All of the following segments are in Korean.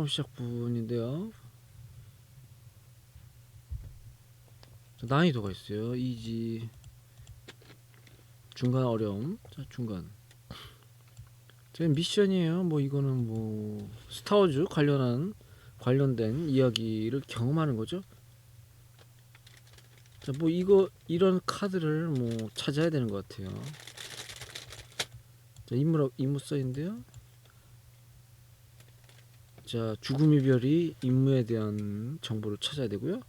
처음 시작 부분인데요 자, 난이도가 있어요. 이지 중간 어려움. 자 중간. 제 미션이에요. 뭐 이거는 뭐 스타워즈 관련한 관련된 이야기를 경험하는 거죠. 자 뭐 이거 이런 카드를 뭐 찾아야 되는 것 같아요. 자 임무 임무서인데요. 자 죽음의 별이 임무에 대한 정보를 찾아야 되고요.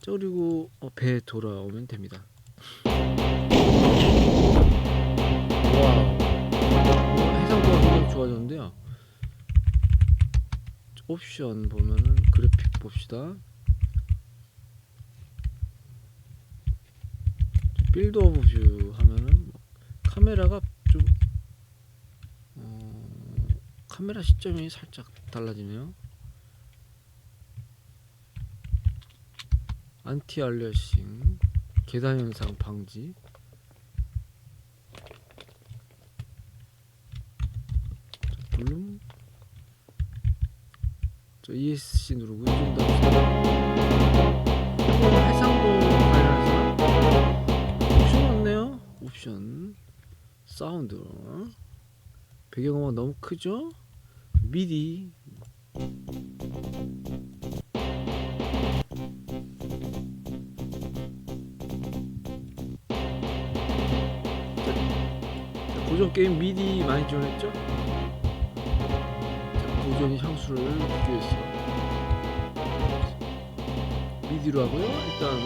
자 그리고 어, 배에 돌아오면 됩니다. 와 해상도가 굉장히 좋아졌는데요. 옵션 보면은 그래픽 봅시다. 빌드 오브 뷰 하면은 카메라가 좀 어, 카메라 시점이 살짝 달라지네요. 안티 알리어싱 계단 현상 방지. 자, 볼륨 저 ESC 누르고 좀 더 해상도 관련해서 옵션 없네요. 옵션. 사운드. 배경음악 너무 크죠? 미디 고전 게임 미디 많이 지원했죠? 자, 고전의 향수를 위해서 미디로 하고요. 일단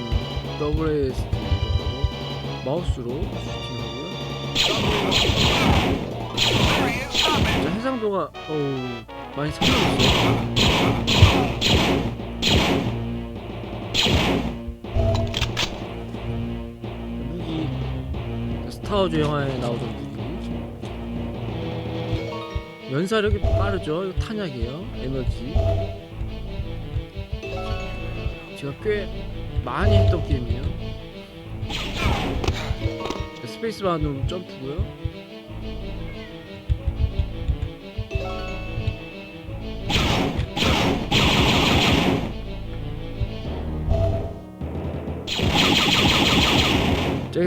WASD로 하고 마우스로 슈팅하고요. 자, 해상도가 어우 많이 상승했어요. 무기 스타워즈 영화에 나오던 무기 연사력이 빠르죠? 이거 탄약이에요? 에너지. 제가 꽤 많이 했던 게임이에요. 스페이스바 누르면 점프고요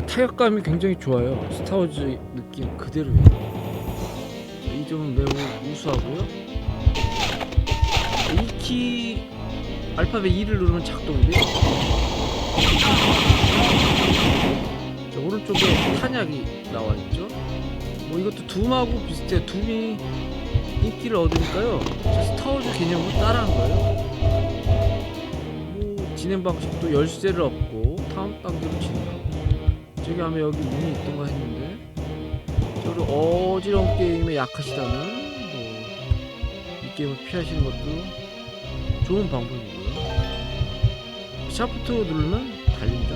타격감이 굉장히 좋아요. 스타워즈 느낌 그대로예요. 이 점은 매우 우수하고요. 이키 알파벳 2를 누르면 작동돼요. 자, 오른쪽에 탄약이 나와 있죠. 뭐 이것도 둠하고 비슷해요. 둠이 인기를 얻으니까요. 자, 스타워즈 개념을 따라한 거예요. 뭐 진행 방식도 열쇠를 얻고 다음 단계로 진행하고. 저기 하면 여기 문이 있던가 했는데 저를 어지러운 게임에 약하시다면 뭐 이 게임을 피하시는 것도 좋은 방법이고요. 샤프트 누르면 달립니다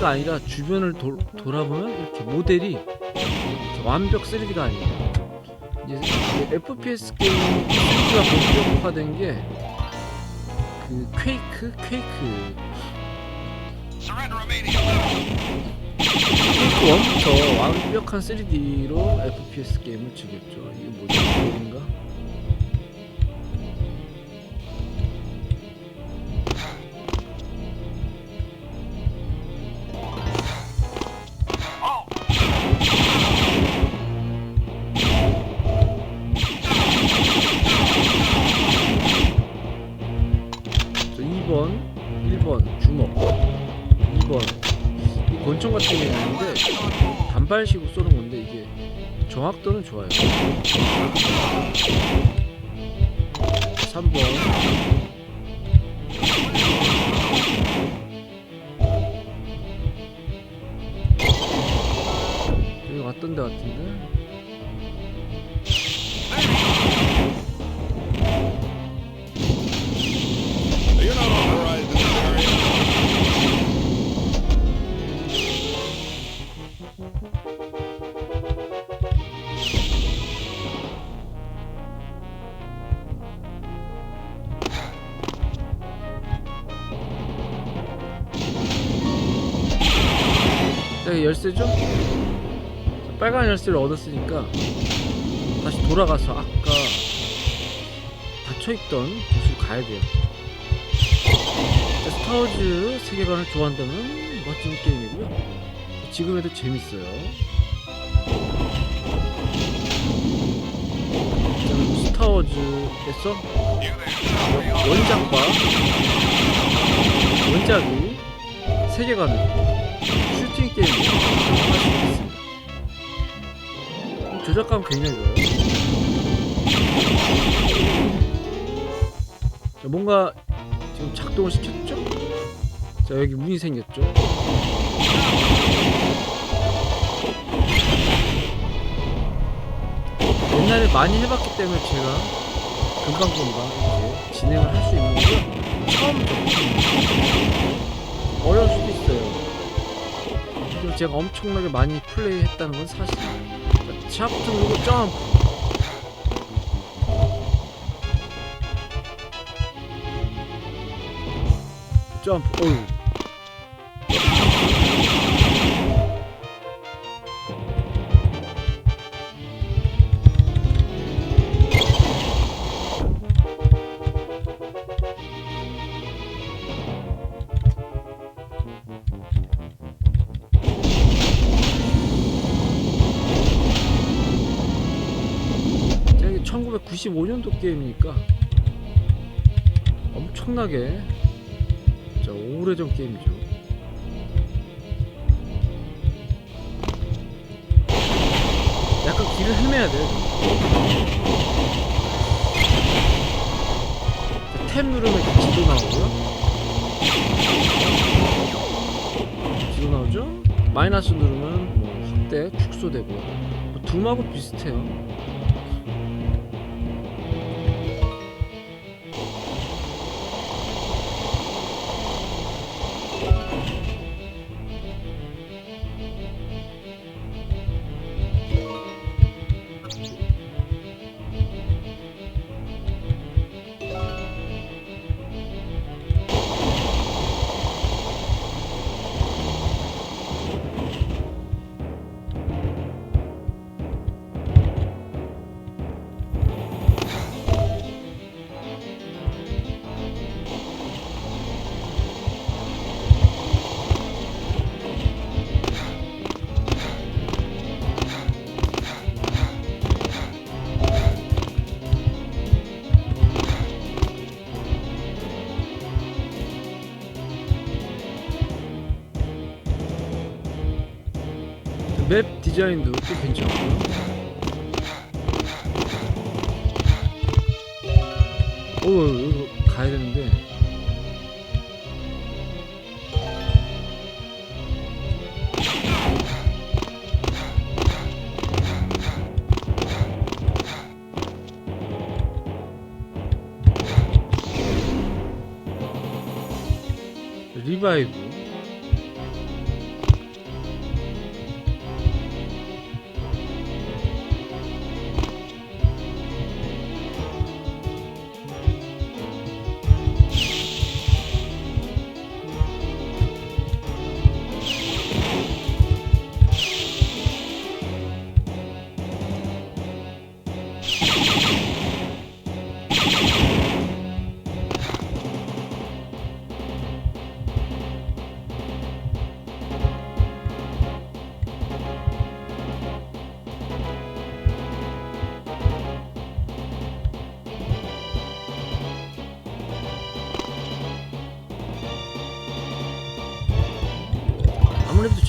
3D가 아니라 주변을 도, 돌아보면 이렇게 모델이 이렇게 완벽 3D가 아니에요. 이제 FPS 게임 3D가 본격화된 게 그 퀘이크 퀘이크 퀘이크 1부터 완벽한 3D로 FPS 게임을 즐겼죠. 이게 뭐지? 게임인가? 권총 같은 게 있는데 단발식으로 쏘는 건데 이게 정확도는 좋아요. 3번 여기 왔던 데 같은데 자, 이게 열쇠죠? 자, 빨간 열쇠를 얻었으니까 다시 돌아가서 아까 닫혀있던 곳으로 가야 돼요. 자, 스타워즈 세계관을 좋아한다면 멋진 게임이고요. 지금 해도 재밌어요. 스타워즈에서. 원작과 원작이 세계관을 있습니다. 조작감 굉장히 좋아요. 자, 뭔가 지금 작동을 시켰죠? 자 여기 문이 생겼죠? 옛날에 많이 해봤기 때문에 제가 금방금방 이렇게 진행을 할 수 있는 거고요. 처음부터 어려울 수도 있어요. 그리고 제가 엄청나게 많이 플레이했다는 건. 자, 샤프트 누르고 점프. 점프. 어휴. 95년도 게임이니까 엄청나게 자 오래전 게임이죠. 약간 길을 헤매야 돼요. 자, 탭 누르면 지도 나오고요. 지도 나오죠? 마이너스 누르면 확대 축소되고요. 뭐 두마고 비슷해요. 맵 디자인도 꽤 괜찮고요. 오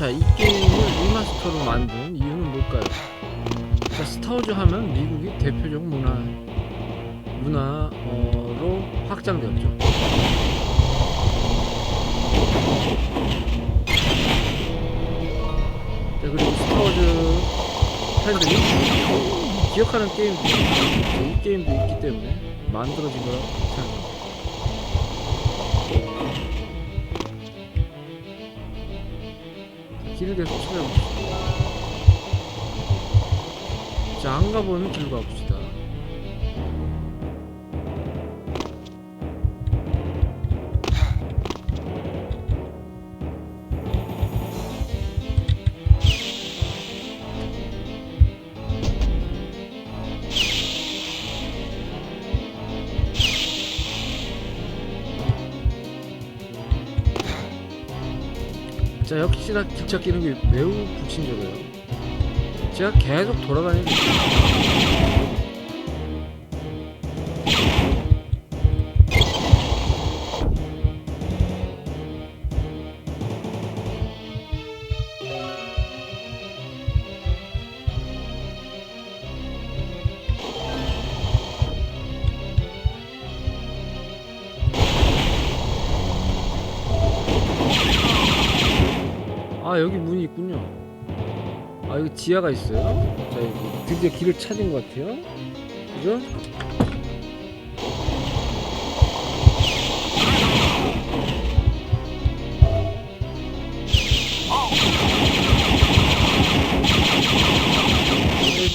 자, 이 게임을 리마스터로 만든 이유는 뭘까요? 자, 스타워즈 하면 미국이 대표적 문화 문화로 확장되었죠. 자, 그리고 스타워즈 팬들이 기억하는 게임도 이 게임도 있기 때문에 만들어진 거라고 생각합니다. 계속 찾아봅시다. 자, 안 가보는 길로 가봅 자, 역시나 길 찾기는 게 매우 불친절해요. 제가 계속 돌아다니는 지하가 있어요 자 여기 드디어 길을 찾은 것 같아요 그죠?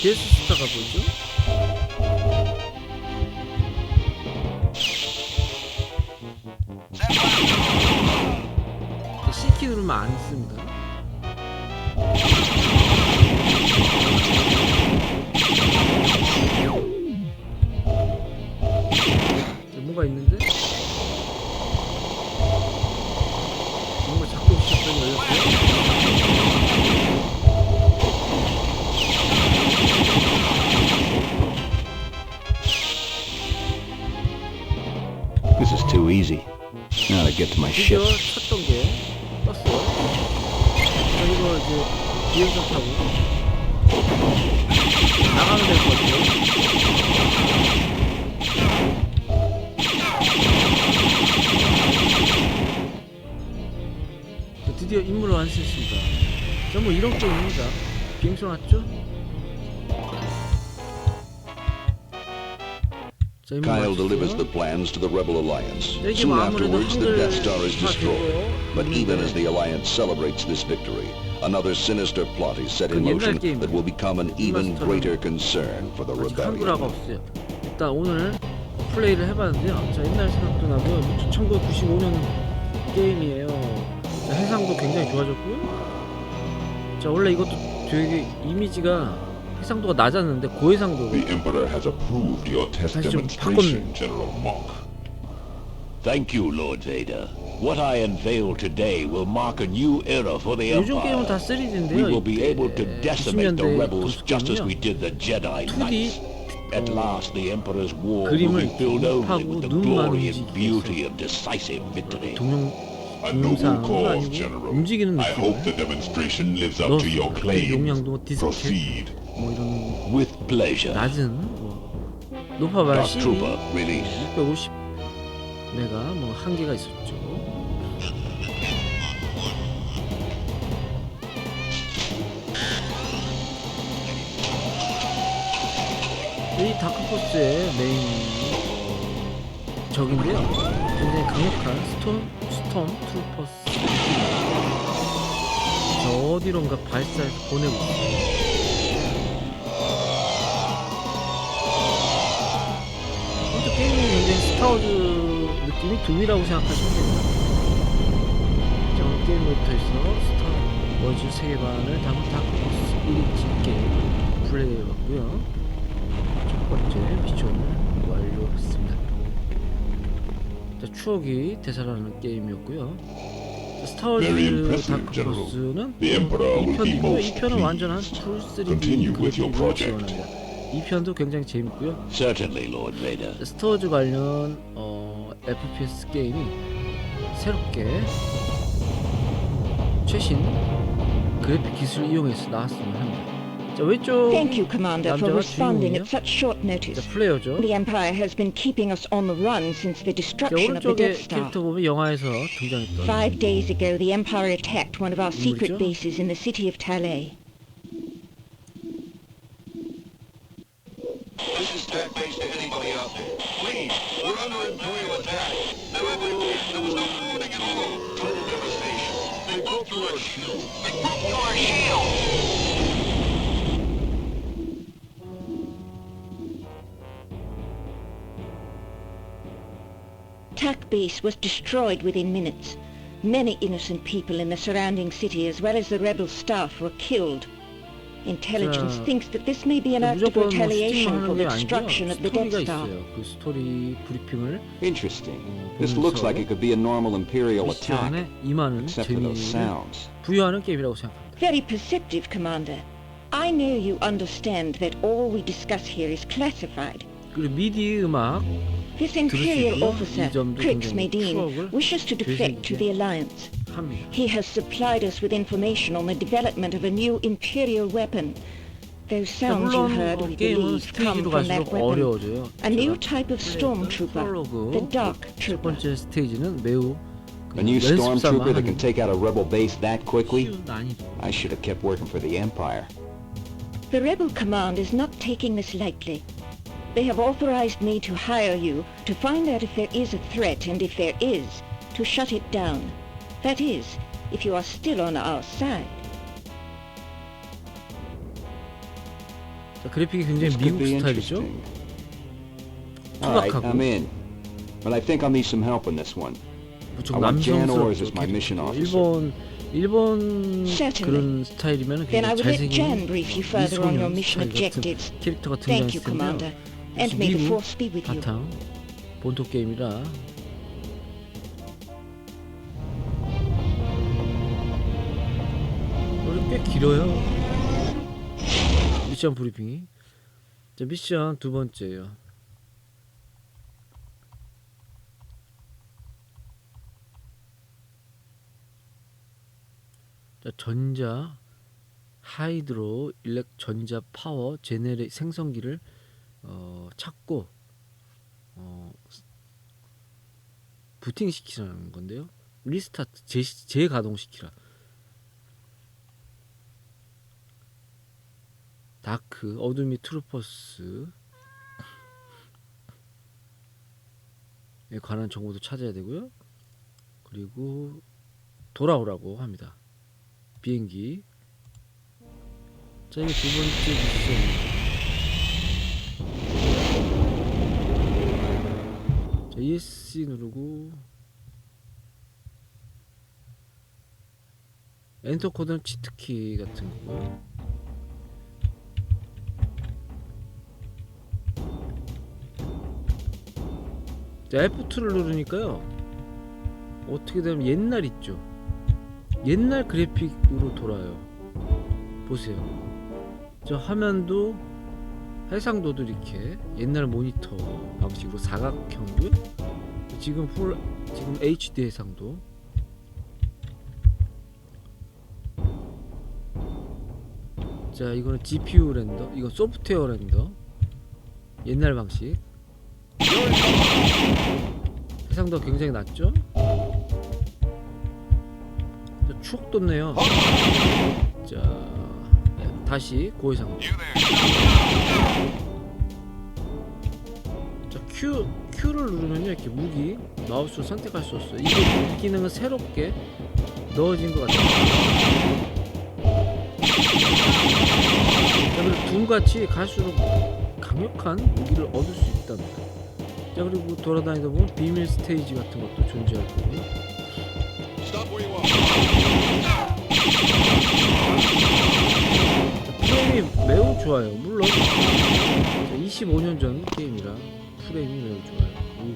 게스트스타가 보이죠? This is too easy. Now to get to my 드디어 ship. 찾던 게 떴어요. 자, 이거 이제 비행선 타고 나가면 될 것 같아요. 자, 드디어 임무를 완수했습니다. 자, 뭐 이런 게임입니다. 비행선 왔죠? Kyle delivers the plans to the Rebel Alliance. Soon 뭐 afterwards, the Death Star is destroyed. But even as the Alliance celebrates this victory, another sinister plot is set in motion that will become an even greater concern for the rebellion. 없어요. 일단 오늘 플레이를 해봤는데요. 자 옛날 생각도 나고요. 1995년 게임이에요. 자, 해상도 굉장히 좋아졌고요. 자 원래 이것도 되게 이미지가 해상도가 낮았는데 고해상도로 The Emperor has approved your test 다시 좀 demonstration, General Monk. Thank you, Lord Vader. What I unveil today will mark a new era for the 요즘 게임은 다 Empire. 3D인데요. We will be able to decimate the 90년대 rebels just as we did the Jedi 2D Knights. At last, the Emperor's war will 그림을 be filled only with the 눈만 glory and beauty of decisive victory. 동영 A noble 동영상은 cause, 아니고 General. 움직이는 I hope the 느낌을 demonstration lives up to your 넣었습니다. claims. 용량도 디스켓 Proceed. 뭐 이런 With pleasure. 낮은 뭐 높아봐야 Dark CD Trooper, release. 650 메가 뭐 한계가 있었죠. 이 다크포스의 메인 적인데요. 굉장히 강력한 스톰 스톰 트루퍼스. 저 어디론가 발사해서 보내고 있어요. 스타워즈 느낌이 둠이라고 생각하시면 됩니다. 자, 오늘 게임 모니터에서 스타 워즈 세계관을 담은 다크포스 1인치 게임 플레이해봤고요. 첫 번째 미션을 완료했습니다. 자, 추억이 되살아나는 게임이었고요. 자, 스타워즈 be 2편이고요. most 2편은 완전한. 풀 3D Continue with your 그래픽을. 지원합니다. 2편도 굉장히 재밌고요. Certainly, Lord Vader. 스타워즈 관련 어, FPS 게임이 새롭게 최신 그래픽 기술 이용해서 나왔으면 합니다. 자 왼쪽 Thank you, Commander, for 남자가 responding 주인공이요? at such short 자 notice. 플레이어죠. The Empire has been keeping us on the run since the 자 destruction of the 오른쪽에 Death Star. 캐릭터 보면 영화에서 등장했던 Five days ago, the Empire attacked one of our secret bases in the city of Talay. There. Please, we're under Imperial attack. There was no warning at all. Total devastation. They broke through our shield. They broke through our shield! Tak base was destroyed within minutes. Many innocent people in the surrounding city, as well as the rebel staff, were killed. Intelligence 자, thinks that this may be an act of 무조건 뭐 retaliation for 스팅하는 the 게 아니고요. destruction of the 스토리가 Death Star. 있어요. 그 스토리 브리핑을 Interesting. 어, This looks 보면서 like it could be a normal Imperial attack, 미션에 임하는 except for those 재미를 sounds. 부여하는 게임이라고 생각합니다. Very perceptive, Commander. I know you understand that all we discuss here is classified. 그리고 미디 음악 This Imperial 들으시고요. officer, 이 점도 Crix 굉장히 Medine, 추억을 wishes to defect to the Alliance. He has supplied us with information on the development of a new imperial weapon. Those sounds you heard, we believe, come from that weapon. A new type of stormtrooper, the Dark Trooper. A new stormtrooper that can take out a rebel base that quickly? I should have kept working for the Empire. The Rebel Command is not taking this lightly. They have authorized me to hire you to find out if there is a threat, and if there is, to shut it down. That is, if you are still on our side. 자, 그래픽이 굉장히 This could 미국 be 스타일이죠. interesting. All right, 투박하고 I'm in. But I think I'll need some help on this one. 무척 I want Jan Ors as 남성스럽죠. my mission 캐릭터죠. officer. 일본 일본 Certainly. 그런 스타일이면 Then I 굉장히 will let Jan 잘생긴 brief you further on your 미소년 mission 스타일 같은 objectives. 캐릭터가 Thank you, 등장했을 Commander. 텐데요. And may the 미국 Force be with you. 바탕 본토 게임이라 꽤 길어요. 미션 브리핑이. 자 미션 두 번째예요. 자 전자 하이드로 일렉 전자 파워 제네레 생성기를 어, 찾고 어, 부팅 시키라는 건데요. 리스타트 재, 재가동 시키라. 다크 어둠이 트루퍼스에 관한 정보도 찾아야 되고요. 그리고 돌아오라고 합니다. 비행기. 자 이게 두 번째 미션입니다. 자 ESC 누르고 엔터 코드는 치트키 같은 거고 F2를 누르니까요. 어떻게 되면 옛날 있죠. 옛날 그래픽으로 돌아요. 보세요. 저 화면도 해상도도 이렇게 옛날 모니터 방식으로 사각형이고요. 지금 풀 지금 HD 해상도. 자 이거는 GPU 렌더, 이건 소프트웨어 렌더. 옛날 방식. 해상도가 굉장히 낮죠? 자, 추억 돋네요. 자, 네, 다시 고해상도. 자, Q, Q를 누르면요, 이렇게 무기, 마우스로 선택할 수 있어요. 이게 이 기능은 새롭게 넣어진 것 같아요. 자, 그리고 둠같이 갈수록 강력한 무기를 얻을 수 있답니다. 자, 그리고 돌아다니다 보면 비밀 스테이지 같은 것도 존재할 거고요. 프레임이 매우 좋아요. 물론 25년 전 게임이라 프레임이 매우 좋아요. 오,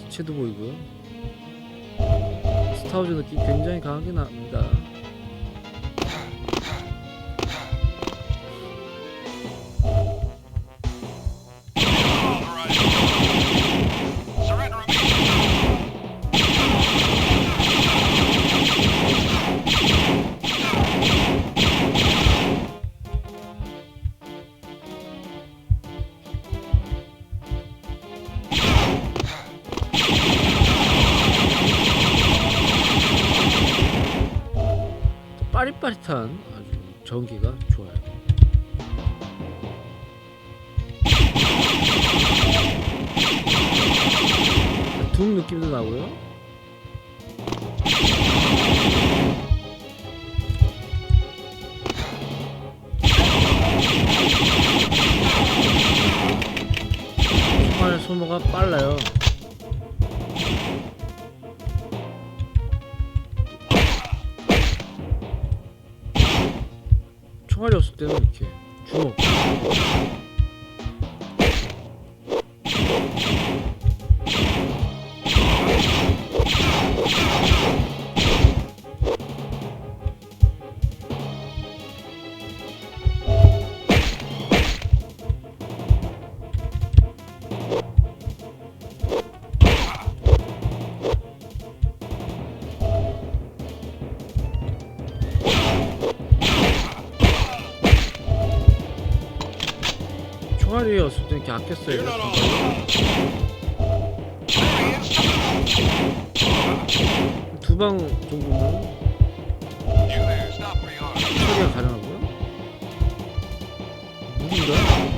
시체도 보이고요. 스타워즈 느낌 굉장히 강하게 납니다. 소모가 빨라요. 총알이 없을 때는 이렇게 총알이 없을 때 이렇게 아꼈어요. 두 방 정도면. 처리가 가능하고요. 무기인가?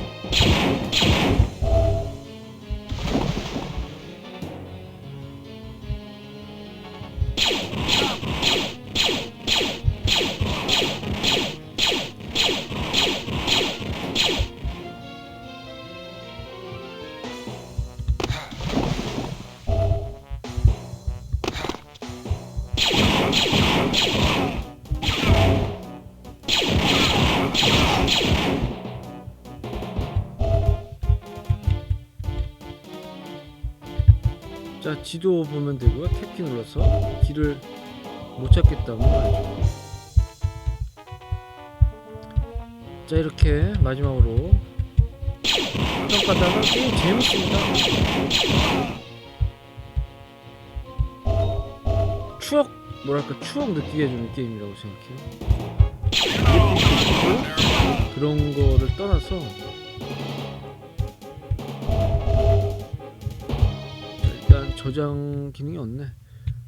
자 지도 보면 되고요. 탭키 눌러서 길을 못 찾겠다면. 자 이렇게 마지막으로 평가다가 게임 재밌습니다. 추억 뭐랄까 추억 느끼게 해주는 게임이라고 생각해요. 그런 거를 떠나서 저장 기능이 없네.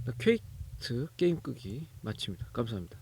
나 퀘이트 게임 끄기 마칩니다. 감사합니다.